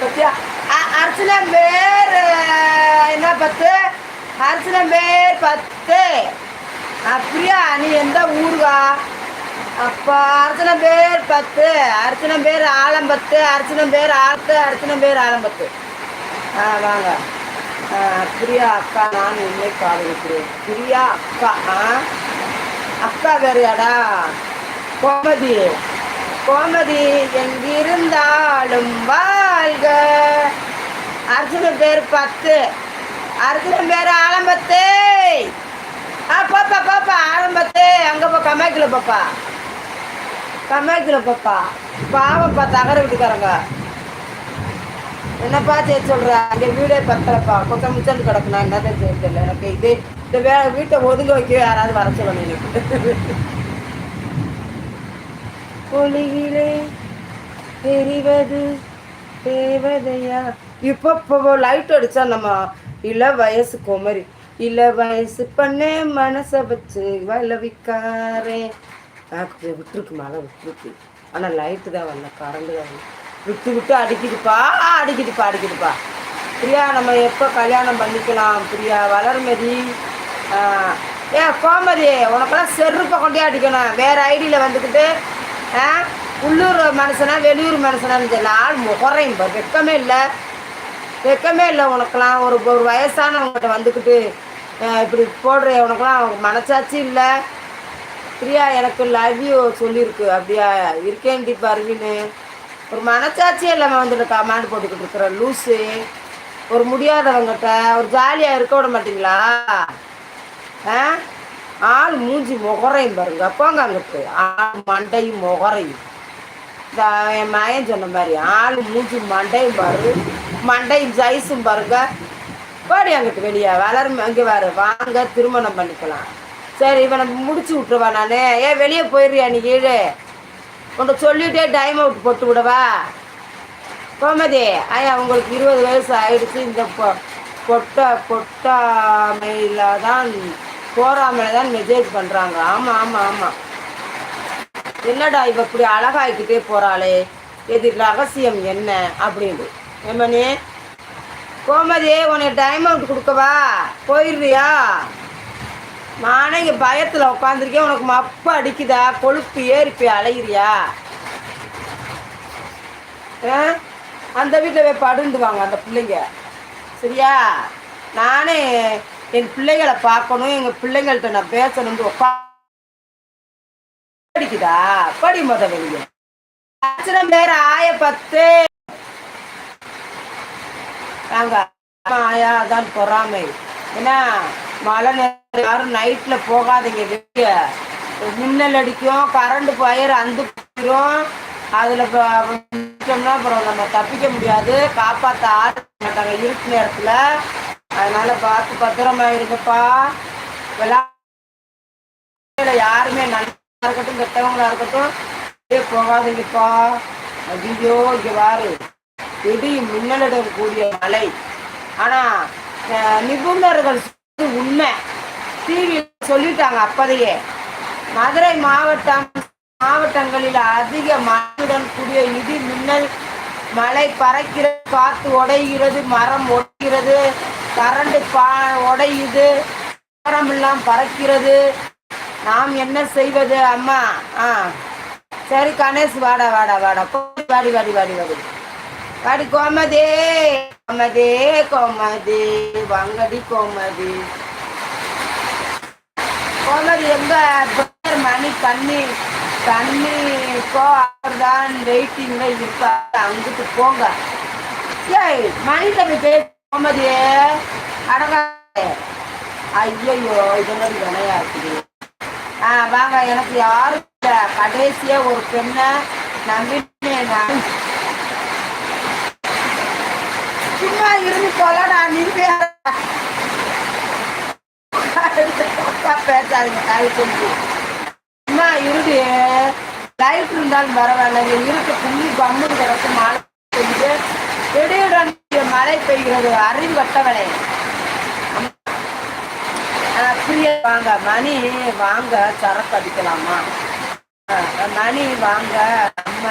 பத்தியா? அ- பேர் என்ன பத்து? அர்ச்சனா பேர் பத்து. அப்படியா நீ எந்த ஊருகா? அப்பா அர்ச்சனை பேர் பத்து அர்ச்சனை பேர் ஆலம்பத்து அர்ச்சனை பேர் ஆத்து அர்ச்சனை பேர் ஆலம்பத்து ஆ வாங்க. பிரியா அக்கா நான் உண்மை காதலிக்கிறேன் பிரியா அக்கா ஆ? அக்கா வேறையாடா? கோமதி. கோமதி எங்கிருந்தாலும் வாழ்க. அர்ஜுனன் பேர் பத்து. அர்ஜுனன் பேர் ஆலம்பத்து. ஆ பாப்பா பாப்பா ஆலம்பத்து. அங்கே போ கம்மாய்க்கில் பாப்பா கம்மாய்க்கில் பாப்பா பாவப்பா தகர வீட்டுக்காரங்க. என்னப்பா செய்ய சொல்கிறா அங்கே வீடே பத்தலப்பா. கொத்த முச்சல் கிடக்கு நான் என்னதான் செய்ய தெரியல. எனக்கு இது இந்த வே வீட்டை ஒதுங்க வைக்க யாராவது வர சொல்லணும் எனக்கு. ஒளியிலே தெரிவது தேவதையா? இப்போ இப்போ லைட் அடிச்சா நம்ம இள வயசு குமரி. இள வயசு பண்ணே மனசை வச்சு வளவிக்காரே. பார்க்க விட்டுருக்கு மழை விட்டுருக்கு. ஆனால் லைட்டு தான் வரல கரண்டு தான் வரல. விட்டு விட்டு அடிக்குதுப்பா அடிக்குதுப்பா அடிக்குதுப்பா. பிரியா நம்ம எப்போ கல்யாணம் பண்ணிக்கலாம்? பிரியா வளர்மதி ஏ கோமதி உனக்கெல்லாம் செருப்பை கொண்டே அடிக்கணும். வேறு ஐடியில் வந்துக்கிட்டு உள்ளூர் மனுஷனா வெளியூர் மனுஷனான்னு தெரியல. ஆள் முகரையும் இப்போ வெக்கமே இல்லை. வெக்கமே இல்லை உனக்கெல்லாம். ஒரு ஒரு வயசானவங்ககிட்ட வந்துக்கிட்டு இப்படி போடுற. உனக்கெல்லாம் மனசாட்சி இல்லை. பிரியா எனக்கு லவ் யூ சொல்லியிருக்கு. அப்படியா? இருக்கேன்டி அருவின்னு ஒரு மனச்சாட்சியே இல்லாமல் வந்துட்டு கமாண்ட் போட்டுக்கிட்டு இருக்கிற லூஸு ஒரு முடியாதவங்ககிட்ட ஒரு ஜாலியாக இருக்க விட மாட்டீங்களா? ஆ? ஆள் மூஞ்சி முகரையும் பாருங்க போங்க அங்கிட்டு ஆள் மண்டையும் முகரையும் என் மயன் சொன்ன மாதிரி ஆள் மூஞ்சி மண்டையும் பாரு மண்டையும் சைஸும் பாருங்க போடி அங்கிட்டு வெளியே வளரும் அங்கே வர வாங்க திருமணம் பண்ணிக்கலாம் சரி இவனை முடிச்சு விட்டுருவா நான் ஏன் வெளியே போயிடுறியா நீ கீழே உன்னை சொல்லிட்டே டைம் அவுட் போட்டு விடவா கோமதி ஐயா உங்களுக்கு இருபது வயசு ஆயிடுச்சு இந்த பொ- பொட்ட பொட்டாமையில் தான் போறாமல தான் மெசேஜ் பண்ணுறாங்க ஆமாம் ஆமாம் ஆமாம் என்னடா இவ இப்படி அழகாய்க்கிட்டே போறாளே? இது ரகசியம் என்ன? அப்படின்னு எம்மனே கோமதி உனக்கு டைம் அவுட் கொடுக்கவா போயிடுறியா? நானே இங்கே பயத்தில் உட்காந்துருக்கேன் உனக்கு மப்பு அடிக்குதா? கொழுப்பு ஏறிப்பி அலையிறியா? ஆ? அந்த வீட்டில் போய் படுந்துவாங்க அந்த பிள்ளைங்க. சரியா? நானே என் பிள்ளைகளை பார்க்கணும் எங்கள் பிள்ளைங்கள்ட்ட நான் பேசணும்னு உட்கா படிக்குதா? படி முத வெளியே பேர் ஆய பத்து. நாங்க ஆயா அதான் பொறாமை. ஏன்னா மழை நேரம் யாரும் நைட்ல போகாதீங்க வெளிய. மின்னல் அடிக்கும் கரண்ட் பயிர் அந்து போயிடும் அதுல அப்புறம் நம்ம தப்பிக்க முடியாது. காப்பாத்த ஆட மாட்டாங்க இருட்டு நேரத்துல. அதனால பார்த்து பத்திரமா இருங்கப்பா. விளையாட யாருமே நல்லா இருக்கட்டும் கெட்டவங்களா இருக்கட்டும் அப்படியே போகாதீங்கப்பா. ஐயோ இங்க வாரு இடி மின்னலிடம் கூடிய மலை ஆனா நிபுணர்கள் உண்மை. டிவி சொல்லிட்டாங்க அப்பதையே. மதுரை மாவட்டம் மாவட்டங்களில் அதிக மழையுடன் கூடிய இடி மின்னல். மழை பறக்கிறது காத்து உடைகிறது மரம் ஒடைகிறது கரண்ட் பா உடையுது மரம் எல்லாம் பறக்கிறது. நாம் என்ன செய்வது அம்மா? ஆ. சரி கணேஷ் வாடா வாடா வாடா. போய் வாடி வாடி வாடி வாடி. வாடி கோமதே கோமதே கோமதி வங்கடி கோமதி. கோமதி எங்க மணி தண்ணி தண்ணி இப்போ அவர்தான் வெயிட்டிங்ல இருக்காரு. அங்கிட்டு போங்க. ஏய் மணி தம்பி பேசு கோமதியே அடங்கா ஐயோ இதெல்லாம் வினையா இருக்குது. ஆ வாங்க எனக்கு யாரும் இல்லை. கடைசியா ஒரு பெண்ணை நம்பினேன் நான். சும்மா இருந்து போல நான் வேற. பேசாதீங்க தாய் சொல்லி சும்மா இருடி. லைட் இருந்தாலும் பரவாயில்ல. இங்க இருக்க புள்ளி கம்முன்னு கிடக்கு மாலை பெய்யுது திடீர்னு மழை பெய்கிறது அறிவு கட்டவளே வாங்க மணி வாங்க சரக்கு அடிக்கலாமா? மணி வாங்க நம்ம